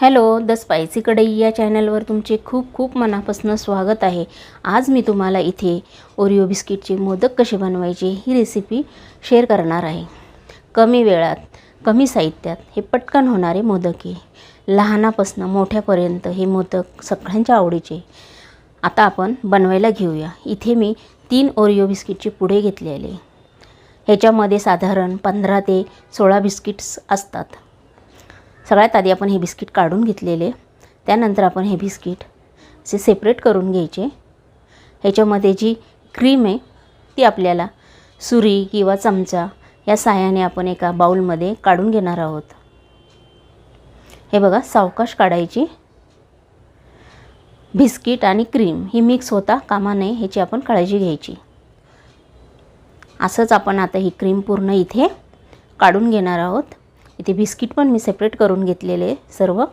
Hello the spicy कढई या चॅनलवर तुमचे खूप खूप मनापासून स्वागत आहे. आज मी तुम्हाला इथे ओरिओ बिस्किटचे मोदक कसे बनवायचे ही रेसिपी शेअर करणार आहे. कमी वेळात कमी साहित्यात हे पटकन होणारे मोदक आहे. लहानापासून मोठ्यापर्यंत हे मोदक सगळ्यांच्या आवडीचे. आता आपण बनवायला घेऊया. इथे मी तीन ओरिओ बिस्किटचे पुढे घेतलेले. ह्याच्यामध्ये साधारण पंधरा ते सोळा बिस्किट्स असतात. सगळ्यात आधी आपण हे बिस्किट काढून घेतलेले. त्यानंतर आपण हे बिस्किट असे सेपरेट करून घ्यायचे. ह्याच्यामध्ये जी क्रीम आहे ती आपल्याला सुरी किंवा चमचा या साह्याने आपण एका बाऊलमध्ये काढून घेणार आहोत. हे बघा सावकाश काढायची. बिस्किट आणि क्रीम ही मिक्स होता कामा नये ह्याची आपण काळजी घ्यायची. असंच आपण आता ही क्रीम पूर्ण इथे काढून घेणार आहोत. इथे बिस्किट पण मी सेपरेट करून घेतलेले सर्व.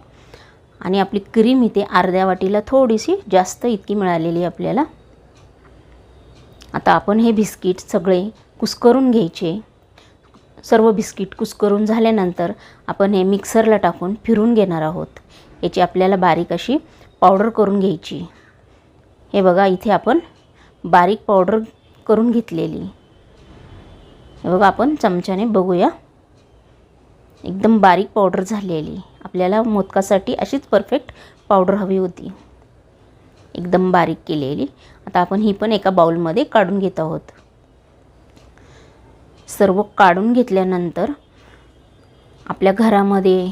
आणि आपली क्रीम इथे अर्ध्या वाटीला थोडीशी जास्त इतकी मिळालेली आपल्याला. आता आपण हे बिस्किट सगळे कुस्करून घ्यायचे. सर्व बिस्किट कुस्करून झाल्यानंतर आपण हे मिक्सरला टाकून फिरून घेणार आहोत. याची आपल्याला बारीक अशी पावडर करून घ्यायची. हे बघा इथे आपण बारीक पावडर करून घेतलेली. हे बघा आपण चमच्याने बघूया. एकदम बारीक पावडर झालेली. आपल्याला मोदकासाठी अशीच परफेक्ट पावडर हवी होती. एकदम बारीक केलेली. आता आपण ही पण एका बाउलमध्ये काढून घेत आहोत. सर्व काढून घेतल्यानंतर आपल्या घरामध्ये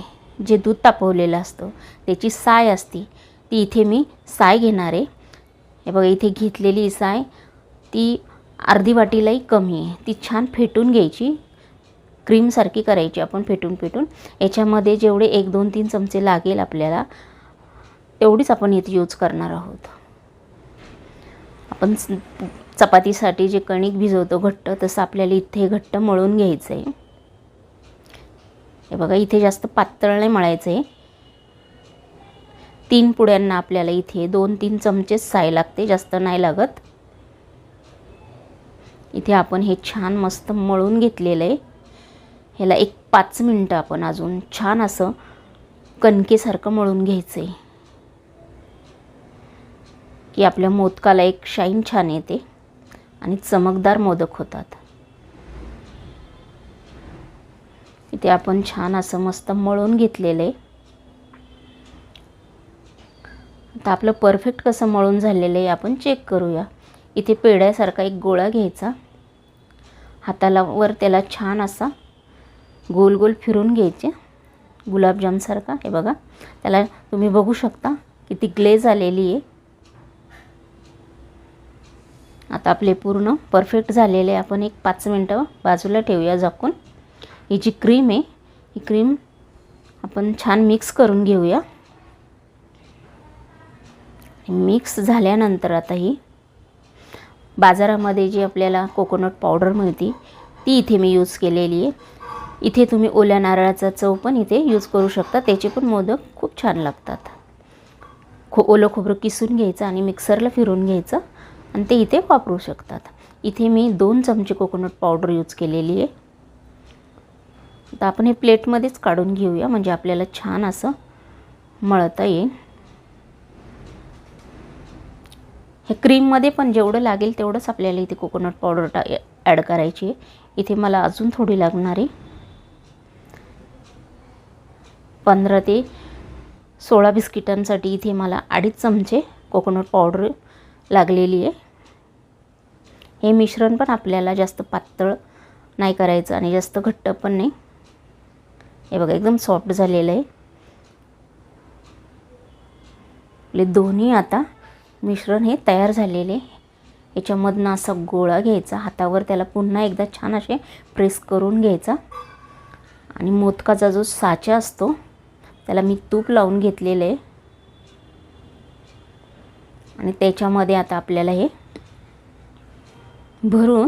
जे दूध तापवलेलं असतं त्याची साय असती ती इथे मी साय घेणार आहे. हे बघा इथे घेतलेली साय ती अर्धी वाटीलाही कमी आहे. ती छान फेटून घ्यायची. क्रीमसारखी करायची आपण फेटून फेटून. याच्यामध्ये जेवढे एक दोन तीन चमचे लागेल आपल्याला तेवढीच आपण इथे यूज करणार आहोत. आपण चपातीसाठी जे कणिक भिजवतो घट्ट तसं आपल्याला इथे घट्ट मळून घ्यायचं आहे हे बघा इथे जास्त पातळ नाही मळायचं आहे तीन पुड्यांना आपल्याला इथे दोन तीन चमचेच साय लागते जास्त नाही लागत. इथे आपण हे छान मस्त मळून घेतलेलं आहे. ह्याला एक पाच मिनटं आपण अजून छान असं कणकेसारखं मळून घ्यायचं आहे की आपल्या मोदकाला एक शाईन छान येते आणि चमकदार मोदक होतात. इथे आपण छान असं मस्त मळून घेतलेलं आहे आता आपलं परफेक्ट कसं मळून झालेलं आहे आपण चेक करूया. इथे पेड्यासारखा एक गोळा घ्यायचा. हाताला वर त्याला छान असा गोल गोल फिरून घ्यायचे. गुलाबजामसारखा. हे बघा. त्याला तुम्ही बघू शकता किती ग्लेज आलेली आहे. आता आपले पूर्ण परफेक्ट झालेले आपण एक पाच मिनटं बाजूला ठेवूया झाकून. ही जी क्रीम आहे ही क्रीम आपण छान मिक्स करून घेऊया. मिक्स झाल्यानंतर आता ही बाजारामध्ये जी आपल्याला कोकोनट पावडर मिळते ती इथे मी यूज केलेली आहे. इथे तुम्ही ओल्या नारळाचा चव पण इथे यूज करू शकता. त्याचे पण मोदक खूप छान लागतात. खो ओलं खोबरं किसून घ्यायचं आणि मिक्सरला फिरून घ्यायचं आणि ते इथे वापरू शकतात. इथे मी दोन चमचे कोकोनट पावडर यूज केलेली आहे. तर आपण हे प्लेटमध्येच काढून घेऊया म्हणजे आपल्याला छान असं मळता येईल. हे क्रीममध्ये पण जेवढं लागेल तेवढंच आपल्याला इथे कोकोनट पावडर टा ॲड करायची आहे. इथे मला अजून थोडी लागणार आहे. पंधरा ते सोळा बिस्किटांसाठी इथे मला अडीच चमचे कोकोनट पावडर लागलेली आहे. हे मिश्रण पण आपल्याला जास्त पातळ नाही करायचं आणि जास्त घट्ट पण नाही. हे बघा एकदम सॉफ्ट झालेलं आहे. आपले दोन्ही आता मिश्रण हे तयार झालेले याच्यामधनं असा गोळा घ्यायचा हातावर त्याला पुन्हा एकदा छान असे प्रेस करून घ्यायचा. आणि मोदकाचा जो साचा असतो त्याला मी तूप लावून घेतलेलं. आहे आणि त्याच्यामध्ये आता आपल्याला हे भरून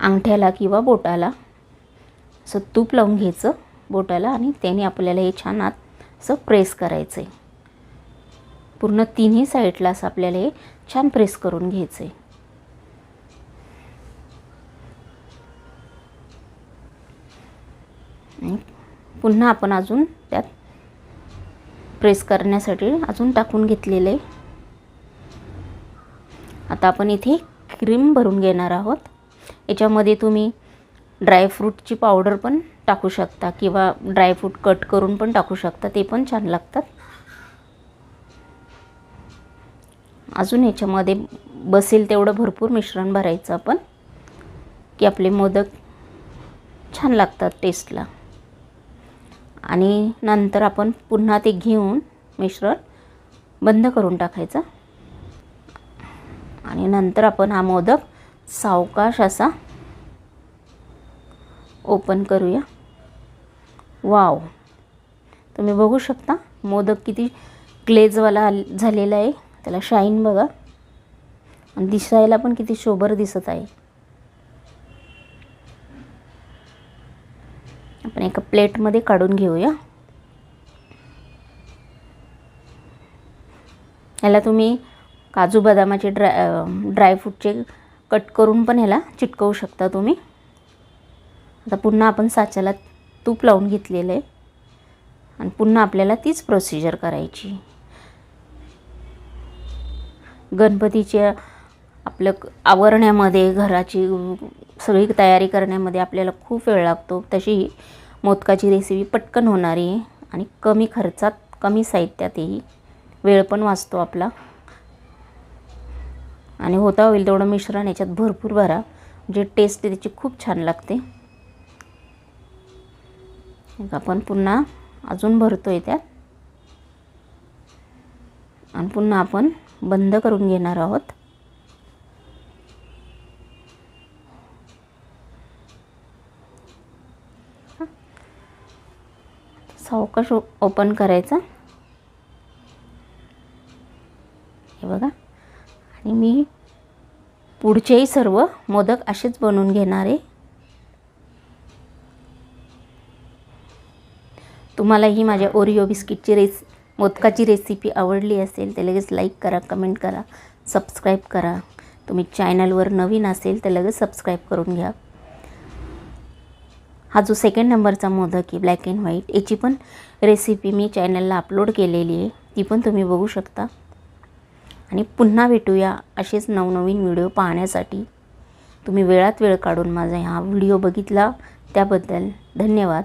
अंगठ्याला किंवा बोटाला असं तूप लावून घ्यायचं बोटाला आणि त्याने आपल्याला हे छान आत असं प्रेस करायचं आहे पूर्ण तिन्ही साईडला असं आपल्याला हे छान प्रेस करून घ्यायचं आहे पुन्हा आपण अजून त्यात प्रेस करण्यासाठी अजून टाकून घेतलेले. आता आपण इथे क्रीम भरून घेणार आहोत. याच्यामध्ये तुम्ही ड्रायफ्रूटची पावडर पण टाकू शकता किंवा ड्रायफ्रूट कट करून पण टाकू शकता ते पण छान लागतात. अजून याच्यामध्ये बसेल तेवढं भरपूर मिश्रण भरायचं आपण की आपले मोदक छान लागतात टेस्टला आणि नंतर आपण पुन्हा ते घेऊन मिश्रण बंद करून टाकायचं. आणि नंतर आपण हा मोदक सावकाश असा ओपन करूया. वाव! तुम्ही बघू शकता मोदक किती ग्लेजवाला झालेला आहे. त्याला शाईन बघा. आणि दिसायला पण किती शोभर दिसत आहे. आपण एका प्लेटमध्ये काढून घेऊया. ह्याला तुम्ही काजू बदामाचे ड्राय ड्रायफ्रूटचे कट करून पण ह्याला चिटकवू शकता तुम्ही. आता पुन्हा आपण साच्याला तूप लावून घेतलेलं आहे. आणि पुन्हा आपल्याला तीच प्रोसिजर करायची. गणपतीच्या आपलं आवरण्यामध्ये घराची सगळी तयारी करण्यामध्ये आपल्याला खूप वेळ लागतो. तशी मोदकाची रेसिपी पटकन होणारी आहे. आणि कमी खर्चात कमी साहित्यातही वेळ पण वाचतो आपला. आणि होता होईल तेवढं मिश्रण याच्यात भरपूर भरा. म्हणजे टेस्ट त्याची खूप छान लागते. आपण पुन्हा अजून भरतो आहे त्यात. आणि पुन्हा आपण बंद करून घेणार आहोत. सावकाश ओपन करायचा. हे बघा. आणि मी पुढचेही सर्व मोदक असेच बनवून घेणार आहे. तुम्हाला ही माझ्या ओरिओ बिस्किटची रेस मोदकाची रेसिपी आवडली असेल तर लगेच लाईक करा कमेंट करा सबस्क्राईब करा. तुम्ही चॅनलवर नवीन असेल तर लगेच सबस्क्राईब करून घ्या. हा जो सेकंड नंबरचा मोदक आहे ब्लॅक अँड व्हाईट याची पण रेसिपी मी चॅनलला अपलोड केलेली आहे. ती पण तुम्ही बघू शकता. आणि पुन्हा भेटूया असेच नवनवीन व्हिडिओ पाहण्यासाठी. तुम्ही वेळात वेळ काढून माझा हा व्हिडिओ बघितला. त्याबद्दल धन्यवाद.